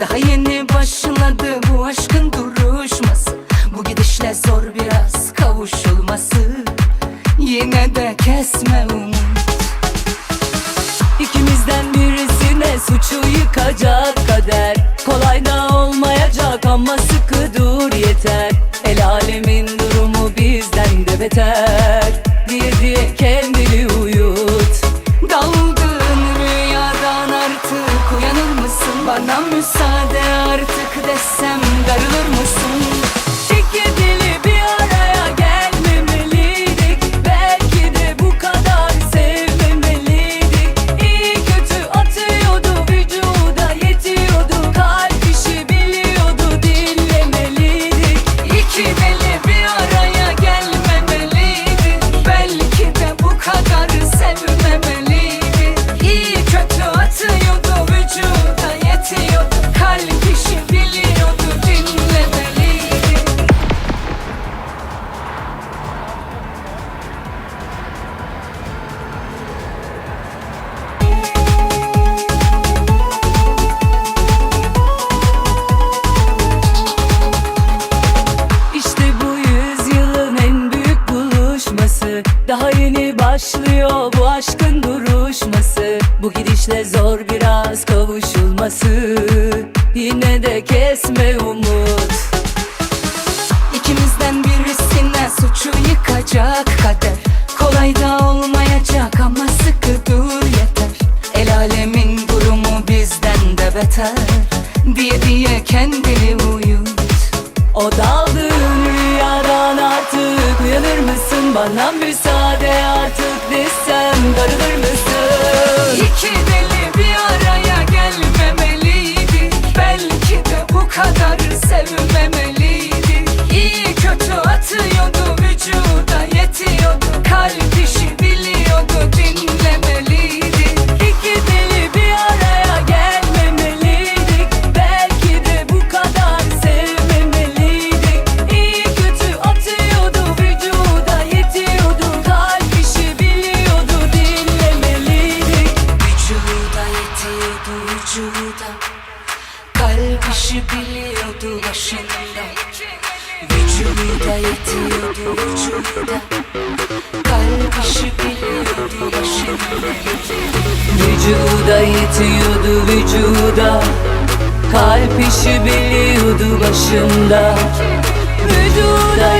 Daha yeni başladı bu aşkın duruşması. Bu gidişle zor biraz kavuşulması. Yine de kesme umut. İkimizden birisine suçu yıkacak kader. Kolay da olmayacak ama sıkı dur yeter. El alemin durumu bizden de beter. Diye diye kendini uyut. Daldığın rüyadan artık uyanır mısın? Bana mısın? Artık desem Daha yeni başlıyor bu aşkın duruşması. Bu gidişle zor biraz kavuşulması Yine de kesme umut. İkimizden birisine suçu yıkacak kader. Kolay da olmayacak ama sıkı dur yeter. El alemin durumu bizden de beter. Diye diye kendini uyut. O daldığın rüyadan artık uyanır mısın? Bana müsaade artık desem darılır mısın? İki deli vücuda. Kalp işi biliyordu başında. Vücuda yetiyordu vücuda. Kalp işi biliyordu başında. Vücuda yetiyordu vücuda. Kalp işi biliyordu başında. Vücuda